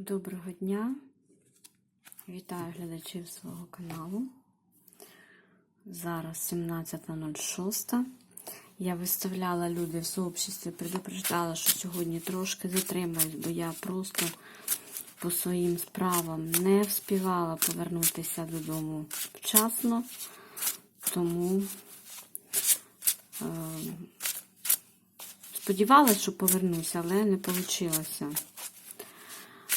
Доброго дня! Вітаю глядачів свого каналу. Зараз 17.06. Я виставляла люди в сообществі, предупреждала, що сьогодні трошки затримаюсь, бо я просто по своїм справам не вспівала повернутися додому вчасно, тому е, сподівалася, що повернуся, але не вийшло.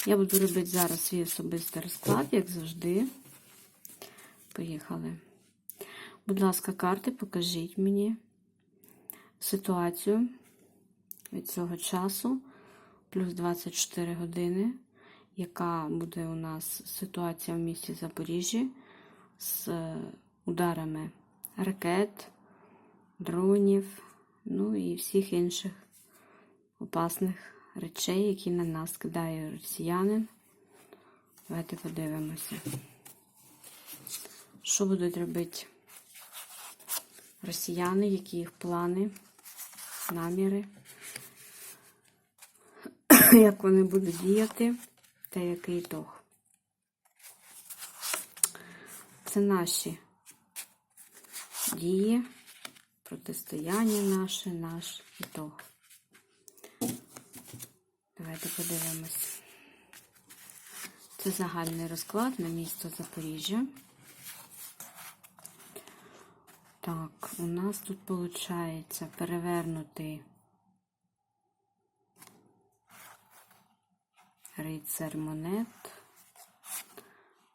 Я буду робити зараз свій особистий розклад, як завжди. Поїхали. Будь ласка, карти, покажіть мені ситуацію від цього часу, плюс 24 години, яка буде у нас ситуація в місті Запоріжжі з ударами ракет, дронів, ну і всіх інших опасних речей, які на нас кидає росіянин. Давайте подивимося, що будуть робити росіяни, які їх плани, наміри, як вони будуть діяти, та який ітог. Це наші дії, протистояння наше, наш ітог. Давайте подивимось. Це загальний розклад на місто Запоріжжя. Так, у нас тут виходить перевернутий рицар монет,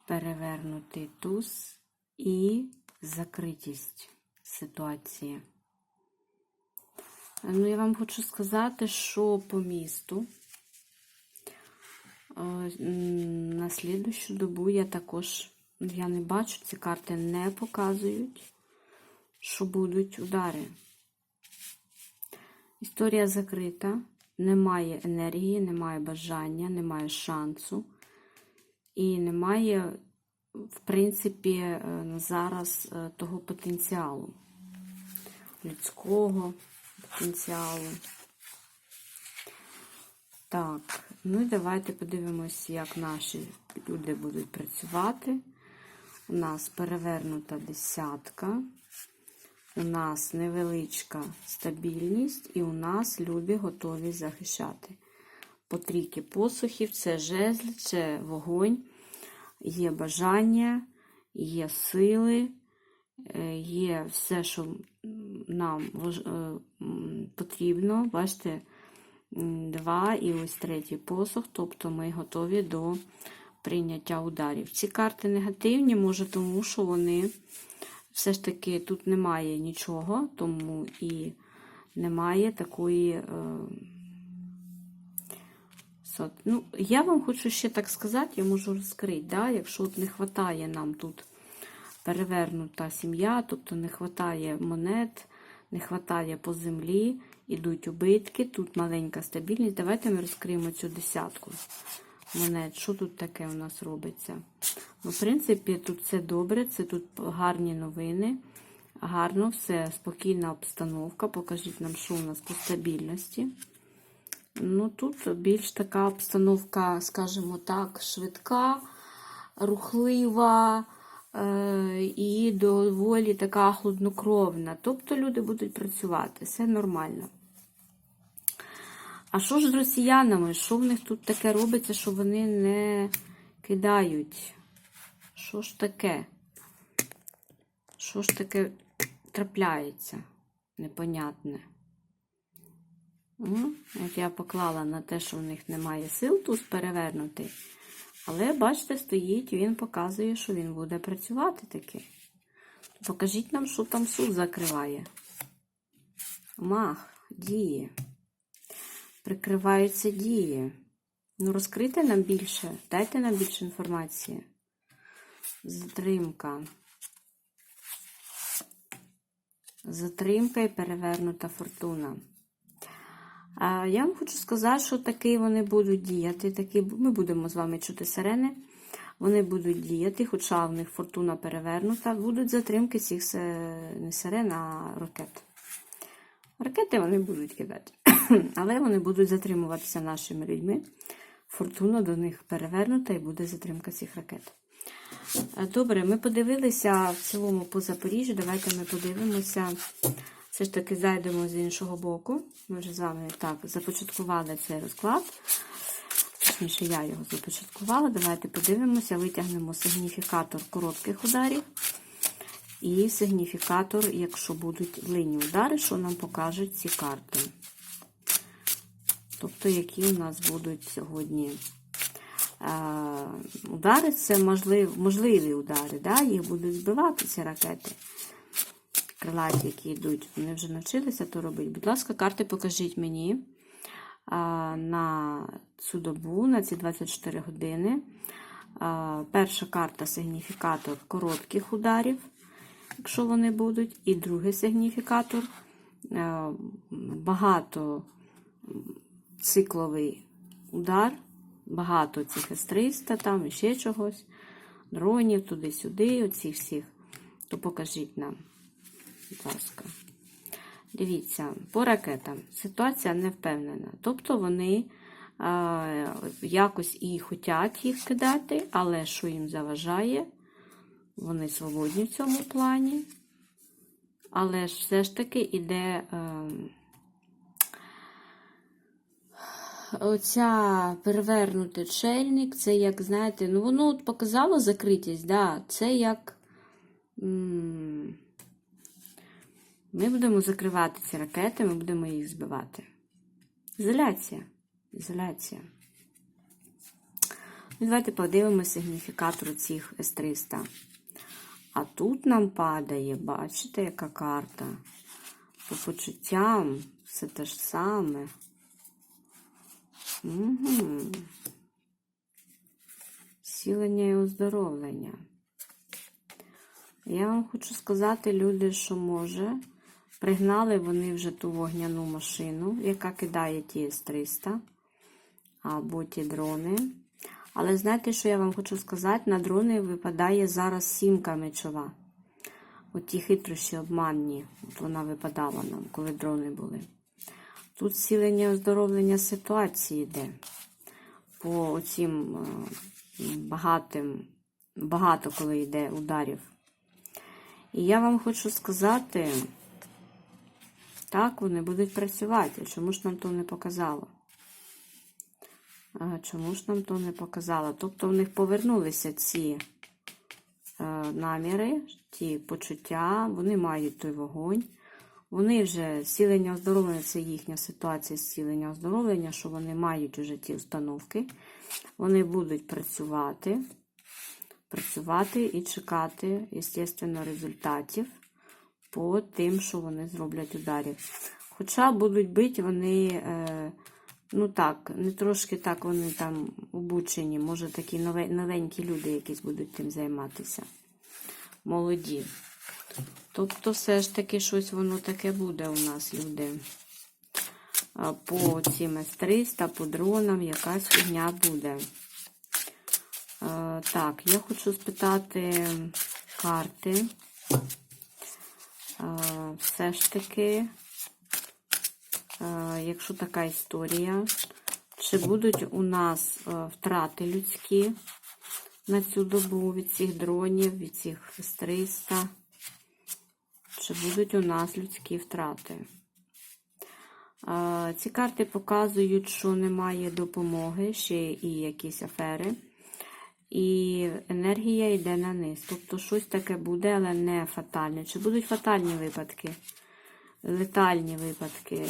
перевернутий туз і закритість ситуації. Ну, я вам хочу сказати, що по місту на слідущу добу я також, я не бачу, ці карти не показують, що будуть удари. Історія закрита, немає енергії, немає бажання, немає шансу. І немає, в принципі, зараз того потенціалу людського потенціалу. Так, ну і давайте подивимось, як наші люди будуть працювати. У нас перевернута десятка, у нас невеличка стабільність, і у нас люди готові захищати. По трійки посухів, це жезл, це вогонь, є бажання, є сили, є все, що нам потрібно. Бачите, два і ось третій посух, тобто ми готові до прийняття ударів. Ці карти негативні, може, тому що вони все ж таки тут немає нічого, тому і немає такої. Е, Ну, Я вам хочу ще так сказати, я можу розкрити, да? якщо от не вистачає нам тут перевернута сім'я, тобто не вистачає монет, не вистачає по землі, ідуть убитки, тут маленька стабільність. Давайте ми розкриємо цю десятку монет. Що тут таке у нас робиться? Ну, В принципі, тут все добре, це тут гарні новини. Гарно, все, спокійна обстановка. Покажіть нам, що у нас по стабільності. Ну, Тут більш така обстановка, скажімо так, швидка, рухлива і доволі така хладнокровна. Тобто люди будуть працювати, все нормально. А що ж з росіянами? Що в них тут таке робиться, що вони не кидають? Що ж таке? Що ж таке трапляється? Непонятне. От я поклала на те, що в них немає сил тут перевернути. Але, бачите, стоїть, він показує, що він буде працювати таки. Покажіть нам, що там суд закриває. Мах, діє. Прикриваються дії. Ну, розкрийте нам більше, дайте нам більше інформації. Затримка. Затримка і перевернута фортуна. Я вам хочу сказати, що таки вони будуть діяти. Таки, Ми будемо з вами чути сирени. Вони будуть діяти, хоча в них фортуна перевернута. Будуть затримки цих не сирен, а ракет. Ракети вони будуть кидати, але вони будуть затримуватися нашими людьми. фортуна до них перевернута і буде затримка цих ракет. Е, Добре, ми подивилися в цілому по Запоріжжю. Давайте ми подивимося. Все ж таки зайдемо з іншого боку. Ми вже з вами так започаткували цей розклад. Точніше, я його започаткувала. Давайте подивимося, витягнемо сигніфікатор коротких ударів і сигніфікатор, якщо будуть длинні удари, що нам покажуть ці карти. Тобто, які у нас будуть сьогодні е, удари, це можлив, можливі удари, да? їх будуть збивати ці ракети. Крилаті, які йдуть, вони вже навчилися то робити. Будь ласка, карти покажіть мені на цю добу, на ці 24 години. Перша карта сигніфікатор коротких ударів, якщо вони будуть. І другий сигніфікатор а, багато цикловий удар, багато цих С-300, там і ще чогось, дронів туди-сюди, оцих всіх. То покажіть нам, будь ласка. Дивіться, по ракетам ситуація не впевнена. Тобто вони е, якось і хочуть їх кидати, але що їм заважає, вони свободні в цьому плані. Але ж все ж таки іде. Е, Оця перевернутий чельник, це як, знаєте, ну воно от показало закритість, да, це як. м, Ми будемо закривати ці ракети, ми будемо їх збивати. Ізоляція. Ізоляція. Ну, давайте подивимося сигніфікатор цих С-300. А тут нам падає, бачите, яка карта? По почуттям все те ж саме. Угу. Сілення і оздоровлення. Я вам хочу сказати, люди, що може, пригнали вони вже ту вогняну машину, яка кидає ті С-300 або ті дрони. Але знаєте, що я вам хочу сказати? На дрони випадає зараз сімка мечова. От ті хитрощі обманні. От вона випадала нам, коли дрони були. Тут зцілення оздоровлення ситуації йде. По оцім е, багатим, багато коли йде ударів. І я вам хочу сказати, так, вони будуть працювати. Чому ж нам то не показало? Чому ж нам то не показало? Тобто в них повернулися ці е, наміри, ті почуття, вони мають той вогонь. Вони вже зцілення оздоровлення, це їхня ситуація зцілення оздоровлення, що вони мають вже ті установки. Вони будуть працювати, працювати і чекати, звісно, результатів по тим, що вони зроблять ударів. Хоча будуть бити вони, е, ну так, не трошки так вони там обучені, може такі нове- новенькі люди якісь будуть тим займатися. Молоді. Тобто, все ж таки щось воно таке буде у нас, люди. По цим С-300, по дронам якась фігня буде. Так, я хочу спитати карти. Все ж таки, якщо така історія, чи будуть у нас втрати людські на цю добу від цих дронів, від цих С-300? Чи будуть у нас людські втрати? Ці карти показують, що немає допомоги, ще і якісь афери. І енергія йде на низ. Тобто щось таке буде, але не фатальне. Чи будуть фатальні випадки? Летальні випадки? Е,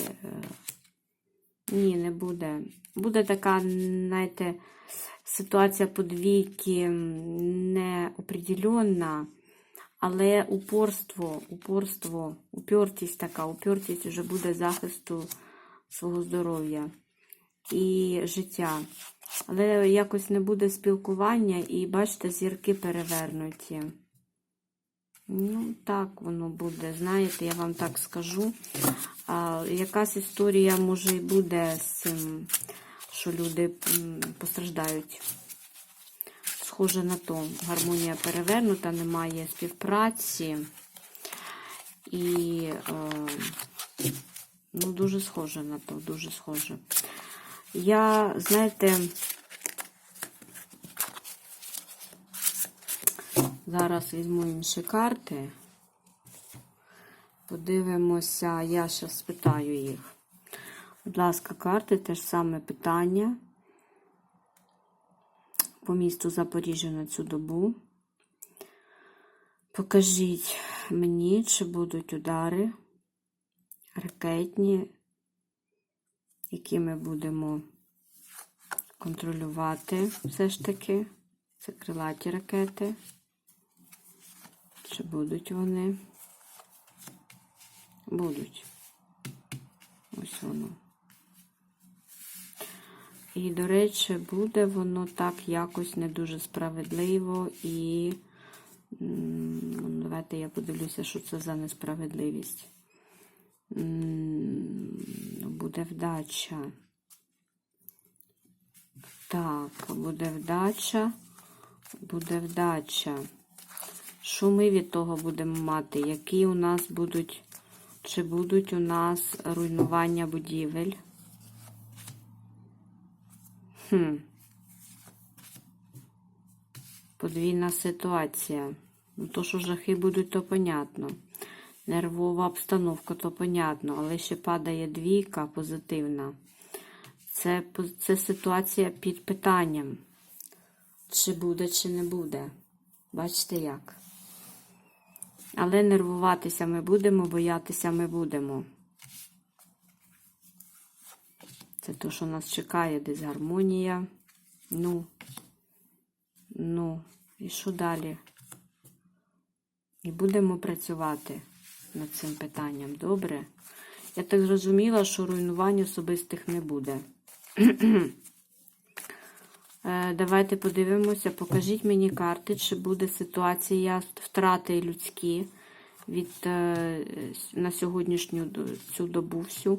Ні, не буде. Буде така, знаєте, ситуація подвійки неопределенна. Але упорство, упорство, упертість така, упертість вже буде захисту свого здоров'я і життя. Але якось не буде спілкування, і бачите, зірки перевернуті. Ну, так воно буде. Знаєте, я вам так скажу. А, якась історія може і буде з цим, що люди постраждають. Схоже на то. Гармонія перевернута, немає співпраці. І е, ну, дуже схоже на то, дуже схоже я, знаєте, зараз візьму інші карти. Подивимося, я ще спитаю їх. Будь ласка, карти, те ж саме питання. По місту Запоріжжя на цю добу. Покажіть мені, чи будуть удари ракетні які ми будемо контролювати все ж таки. Це крилаті ракети. Чи будуть вони? Будуть. Ось воно. І, до речі, буде воно так якось не дуже справедливо і давайте я подивлюся, що це за несправедливість. Буде вдача. Так, буде вдача. Буде вдача. Що ми від того будемо мати? Які у нас будуть, чи будуть у нас руйнування будівель? Хм. Подвійна ситуація. Ну, то, що жахи будуть, то понятно. Нервова обстановка, то понятно, але ще падає двійка позитивна. Це, це ситуація під питанням. Чи буде, чи не буде. Бачите як? Але нервуватися ми будемо, боятися ми будемо. Це те, що нас чекає, десь гармонія. Ну, ну, і що далі? І будемо працювати над цим питанням. Добре? Я так зрозуміла, що руйнувань особистих не буде. Е, Давайте подивимося, покажіть мені карти, чи буде ситуація втрати людські від е, на сьогоднішню цю добу всю,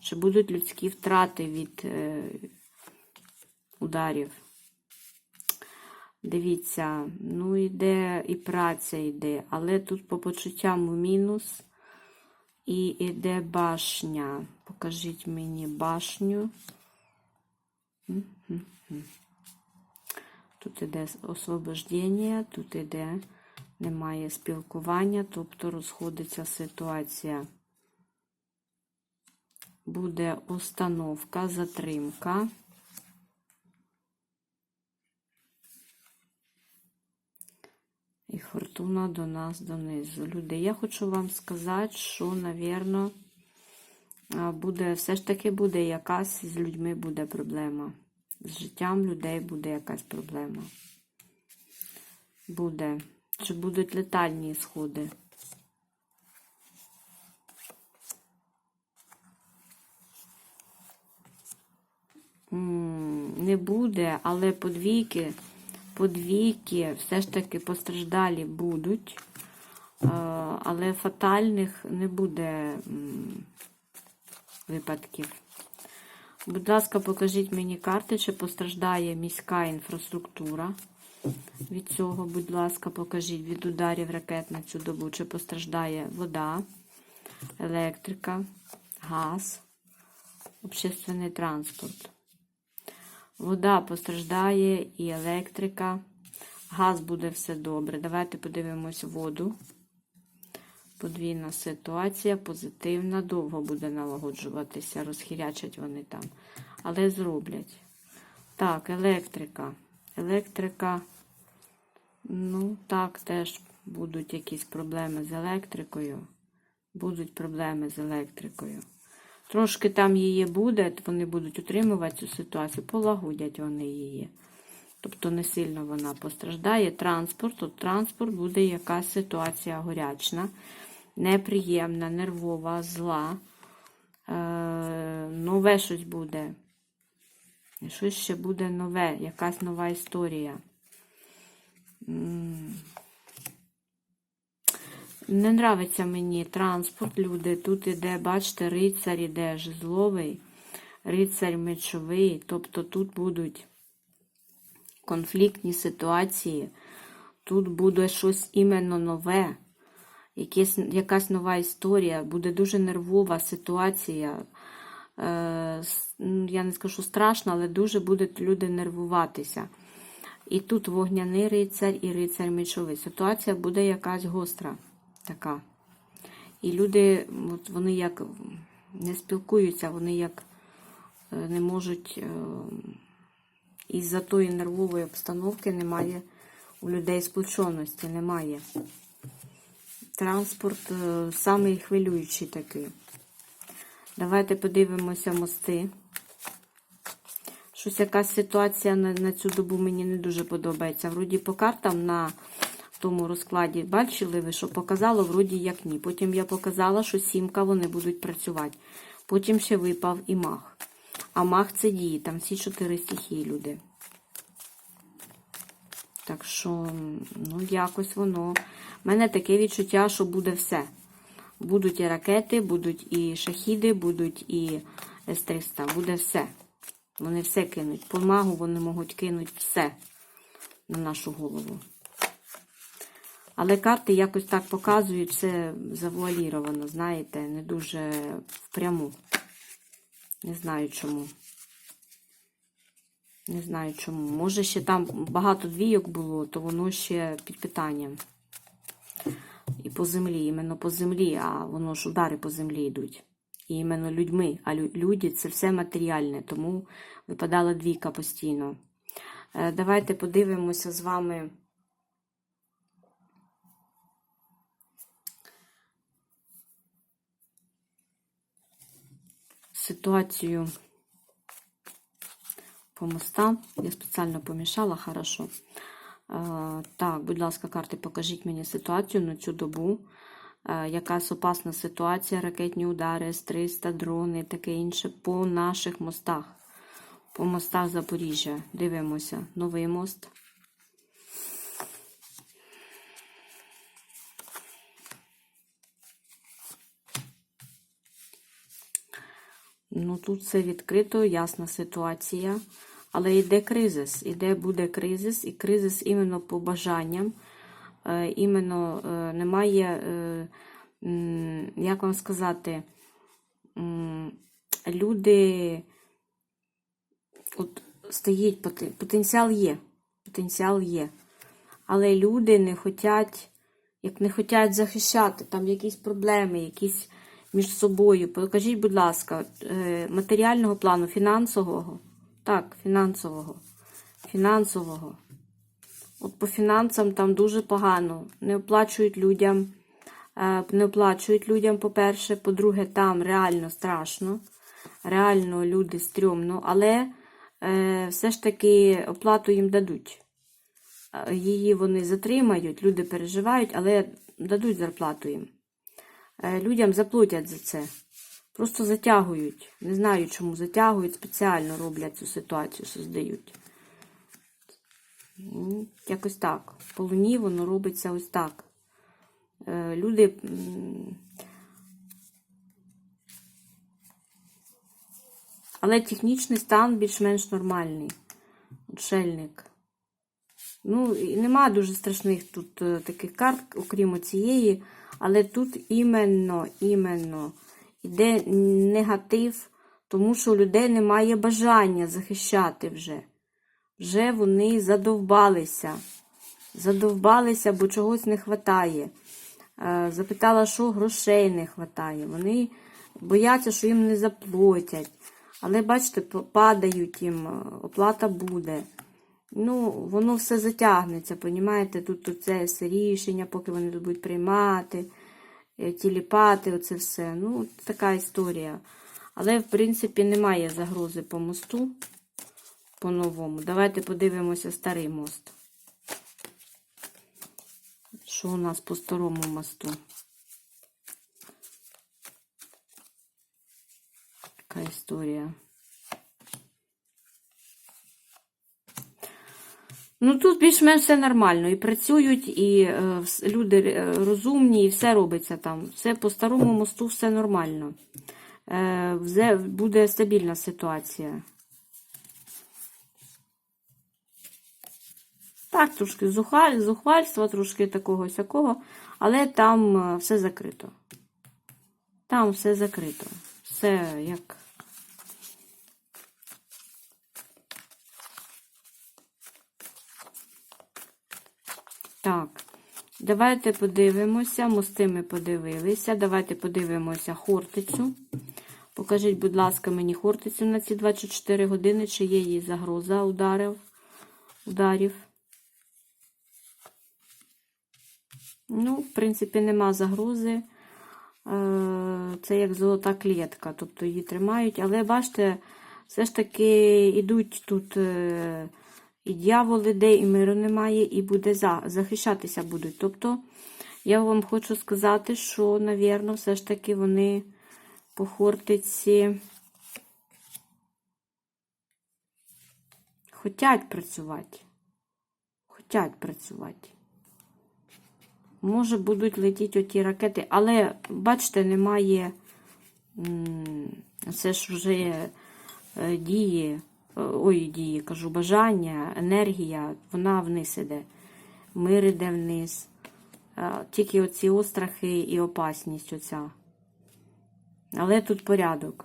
чи будуть людські втрати від е, ударів. Дивіться, ну йде і праця йде, але тут по почуттям мінус. І йде башня. Покажіть мені башню. Тут іде освобождення, тут іде немає спілкування, тобто розходиться ситуація. Буде установка, затримка. І фортуна до нас донизу. Люди, я хочу вам сказати, що, навірно, буде, все ж таки буде якась з людьми буде проблема. З життям людей буде якась проблема. Буде. Чи будуть летальні сходи? Не буде, але подвійки, подвійки все ж таки постраждалі будуть, Е, але фатальних не буде випадків. Будь ласка, покажіть мені карти, чи постраждає міська інфраструктура. Від цього, будь ласка, покажіть від ударів ракет на цю добу, чи постраждає вода, електрика, газ, общественний транспорт. Вода постраждає і електрика. Газ буде все добре. Давайте подивимось воду. Подвійна ситуація, позитивна, довго буде налагоджуватися, розхірячать вони там. Але зроблять. Так, електрика. Електрика, ну, так, теж будуть якісь проблеми з електрикою. Будуть проблеми з електрикою. Трошки там її буде, вони будуть утримувати цю ситуацію, полагодять вони її. Тобто не сильно вона постраждає. Транспорт, от транспорт буде якась ситуація горячна, неприємна, нервова, зла. Е, нове щось буде. Щось ще буде нове, якась нова історія. Не нравиться мені транспорт, люди. Тут іде, бачите, рицар іде жезловий, рицар мечовий. Тобто тут будуть конфліктні ситуації. Тут буде щось іменно нове, якесь, якась нова історія, буде дуже нервова ситуація. Е, ну, я не скажу страшно, але дуже будуть люди нервуватися. І тут вогняний рицар і рицар мечовий. Ситуація буде якась гостра така. І люди, от вони як не спілкуються, вони як е, не можуть е, із-за тої нервової обстановки немає у людей сплоченості, немає. Транспорт е, самий хвилюючий такий. Давайте подивимося мости. Щось якась ситуація на, на цю добу мені не дуже подобається. Вроді по картам на тому розкладі бачили ви, що показало, вроді як ні. Потім я показала, що сімка вони будуть працювати. Потім ще випав і мах. А мах це діє, там всі чотири стихії люди. Так що, ну, якось воно. У мене таке відчуття, що буде все. Будуть і ракети, будуть і шахіди, будуть і С-300. Буде все. Вони все кинуть. По магу вони можуть кинути все на нашу голову. Але карти якось так показують, це завуаліровано, знаєте, не дуже впряму. Не знаю чому. Не знаю чому. Може, ще там багато двійок було, то воно ще під питанням. І по землі, іменно по землі, а воно ж удари по землі йдуть. І іменно людьми. А люди це все матеріальне, тому випадала двійка постійно. Е, Давайте подивимося з вами. Ситуацію по мостам. Я спеціально помішала, хорошо. Е, Так, будь ласка, карти, покажіть мені ситуацію на цю добу. Е, Якась опасна ситуація, ракетні удари, С-300, дрони, таке інше по наших мостах. По мостах Запоріжжя. Дивимося. Новий мост. Ну, тут все відкрито, ясна ситуація. Але йде кризис. Іде буде кризис, і кризис іменно по бажанням. Е, іменно е, немає, е, як вам сказати, люди от стоїть, потенціал є. Потенціал є. Але люди не хочуть, як не хочуть захищати, там якісь проблеми, якісь між собою. Покажіть, будь ласка, е, матеріального плану, фінансового. Так, фінансового. Фінансового. От по фінансам там дуже погано. Не оплачують людям. е, Не оплачують людям, по-перше. По-друге, там реально страшно. Реально люди стрьомно, але е, все ж таки оплату їм дадуть. Її вони затримають, люди переживають, але дадуть зарплату їм. Е, Людям заплатять за це. Просто затягують. Не знаю, чому затягують, спеціально роблять цю ситуацію, создають. Ну, Якось так. По луні воно робиться ось так. Е, Люди. Але технічний стан більш-менш нормальний. Отшельник. Ну, і нема дуже страшних тут е, таких карт, окрім цієї, але тут іменно, іменно йде негатив, тому що у людей немає бажання захищати вже. Вже вони задовбалися. Задовбалися, бо чогось не вистачає. Запитала, що грошей не вистачає. Вони бояться, що їм не заплатять. Але бачите, падають їм, е, оплата буде. Ну, воно все затягнеться, понімаєте? Тут, це все рішення, поки вони тут будуть приймати, е, тіліпати, оце все. Ну, така історія. Але, в принципі, немає загрози по мосту по-новому. Давайте подивимося старий мост. Що у нас по старому мосту? Така історія. Ну, тут більш-менш все нормально. І працюють, і е, люди е, розумні, і все робиться там. Все по старому мосту все нормально. Е, буде стабільна ситуація. Так, трошки зухаль, зухвальства, трошки такого сякого, але там е, все закрито. Там все закрито. Все як. Так, давайте подивимося. Мости ми подивилися. Давайте подивимося хортицю. Покажіть, будь ласка, мені хортицю на ці 24 години, чи є їй загроза ударів. ударів. Ну, в принципі, нема загрози. Е, Це як золота клітка, тобто її тримають. Але бачите, все ж таки йдуть тут е, і дьявол іде, і миру немає, і буде за, захищатися будуть. Тобто, я вам хочу сказати, що, навірно, все ж таки вони по Хортиці хотять працювати. Хотять працювати. Може, будуть летіти оті ракети, але, бачите, немає. Це ж вже е, дії, ой, дії, кажу, бажання, енергія, вона вниз іде. Мир іде вниз. Тільки оці острахи і опасність оця. Але тут порядок.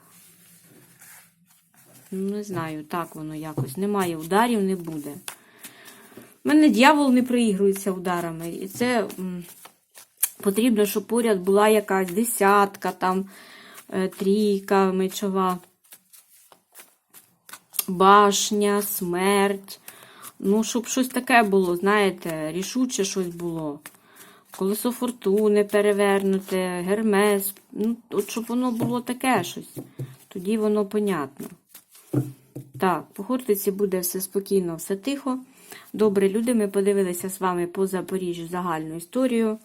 Ну, не знаю, так воно якось. Немає ударів, не буде. У мене дьявол не приігрується ударами. І це потрібно, щоб поряд була якась десятка, там, е, трійка мечова, башня, смерть. Ну, щоб щось таке було, знаєте, рішуче щось було. Колесо фортуни перевернуте, гермес. Ну, от щоб воно було таке щось. Тоді воно понятно. Так, по Хортиці буде все спокійно, все тихо. Добре, люди, ми подивилися з вами по Запоріжжю загальну історію.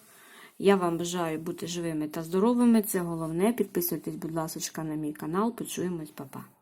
Я вам бажаю бути живими та здоровими. Це головне. Підписуйтесь, будь ласка, на мій канал. Почуємось, па-па.